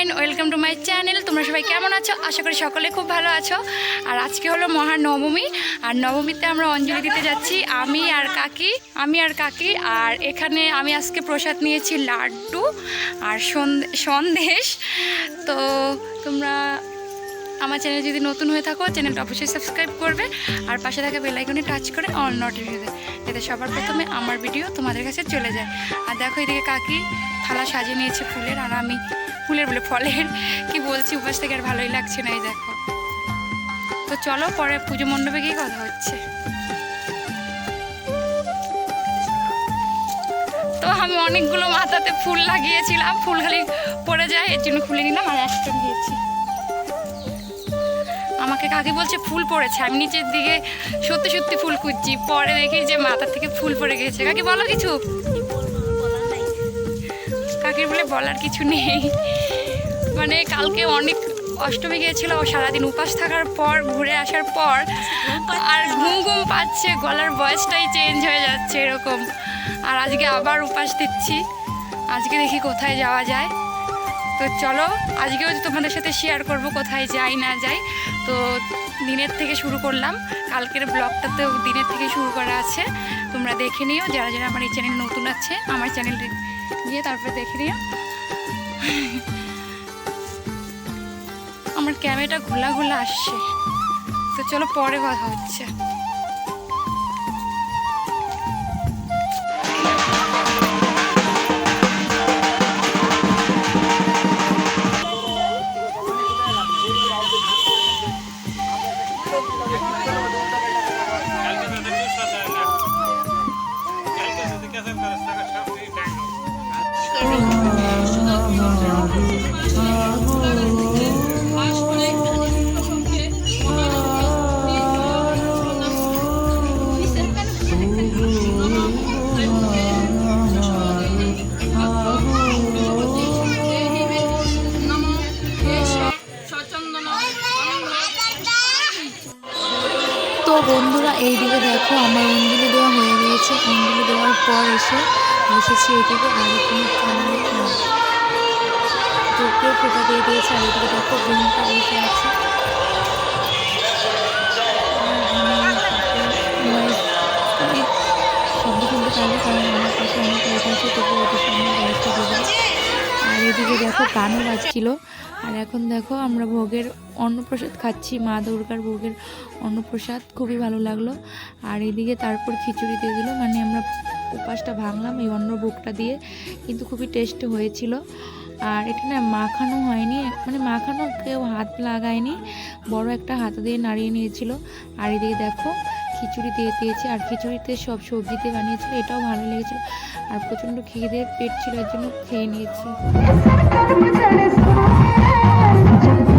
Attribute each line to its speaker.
Speaker 1: Friend welcome to my channel তোমরা সবাই কেমন আছো? আশা করি সকলে খুব ভালো আছো। আর আজকে হলো মহানবমী। আর নবমীতে আমরা অঞ্জলি দিতে যাচ্ছি। আমি আর কাকি, আমি আর কাকি। আর এখানে আমি আজকে প্রসাদ নিয়েছি লাড্ডু আর সন্দে- সন্দেশ। তো তোমরা আমার চ্যানেল যদি নতুন হয়ে থাকো চ্যানেলটা অবশ্যই সাবস্ক্রাইব করবে। আর পাশে থাকা বেলাইকনে টাচ করে অল নোটিফিকেশন যাতে সবার প্রথমে আমার ভিডিও তোমাদের কাছে চলে যায়। আর দেখো এদিকে কাকি থালা সাজিয়ে নিয়েছে ফুলের। আর আমি ফুলের বলে, ফলের কি বলছি, উপাস থেকে আর ভালোই লাগছে না, এই দেখো। তো চলো, পরে পুজো মণ্ডপে গিয়ে কথা হচ্ছে। তো আমি অনেকগুলো মাথাতে ফুল লাগিয়েছিলাম, ফুল খালি পড়ে যায়, এর জন্য খুলে নিলাম আর একটা দিয়েছি। আমাকে কাকি বলছে, ফুল পড়েছে। আমি নিচের দিকে সত্যি সত্যি ফুল খুঁজছি, পরে দেখি যে মাথা থেকে ফুল পড়ে গেছে কাকি, বলো কিছু? কাকির বলে, বলার কিছু নেই। মানে কালকে অনেক অষ্টমী গিয়েছিল সারাদিন উপাস থাকার পর, ঘুরে আসার পর আর ঘুম ঘুম পাচ্ছে, গলার ভয়েসটাই চেঞ্জ হয়ে যাচ্ছে এরকম। আর আজকে আবার উপাস দিচ্ছি। আজকে দেখি কোথায় যাওয়া যায়। তো চলো, আজকেও তোমাদের সাথে শেয়ার করব, কোথায় যাই, না যাই, তো দিনের থেকে শুরু করলাম। কালকের ব্লগটাতেও দিনের থেকে শুরু করা আছে। তোমরা দেখে নিও, যারা যারা আমার এই চ্যানেল নতুন আছে, আমার চ্যানেলটি গিয়ে তারপরে দেখে নিও। আমার ক্যামেরাটা ঘোলা ঘোলা আসছে তো চলো পরে কথা হচ্ছে
Speaker 2: কালকে তো
Speaker 3: বন্ধুরা, এইদিকে দেখো আমার অঞ্জলি দেওয়া হয়ে গিয়েছে। অঞ্জলি দেওয়ার পর এসে বসেছি এইদিকে আর ফ্যামিলি দুপুরে ফোটা দিয়ে দিয়েছে। আর এদিকে দেখো বোনটা বসে আছে। শব্দ শুনতে পারবে কারণ আমার পাশে অনেক লোক আছে তবু ওদের সামনে দেবে আর এদিকে দেখো গানও বাজছিল। আর এখন দেখো আমরা ভোগের অন্নপ্রসাদ খাচ্ছি, মা দুর্গার ভোগের অন্নপ্রসাদ, খুবই ভালো লাগল। আর এদিকে তারপর খিচুড়ি দিয়ে দিল মানে আমরা উপাসটা ভাঙলাম এই অন্ন ভোগটা দিয়ে, কিন্তু খুবই টেস্ট হয়েছিল। আর এটা না মাখানো হয়নি মানে মাখানো কেউ হাত লাগায়নি, বড় একটা হাত দিয়ে নাড়িয়ে নিয়েছিল। আর এদিকে দেখো খিচুড়ি দিয়ে দিয়েছে, আর খিচুড়িতে সব সবজি দিয়ে বানিয়েছিল, এটাও ভালো লেগেছিল। আর প্রচণ্ড খিদে পেট ছিল জন্য খেয়ে নিয়েছি। Thank you.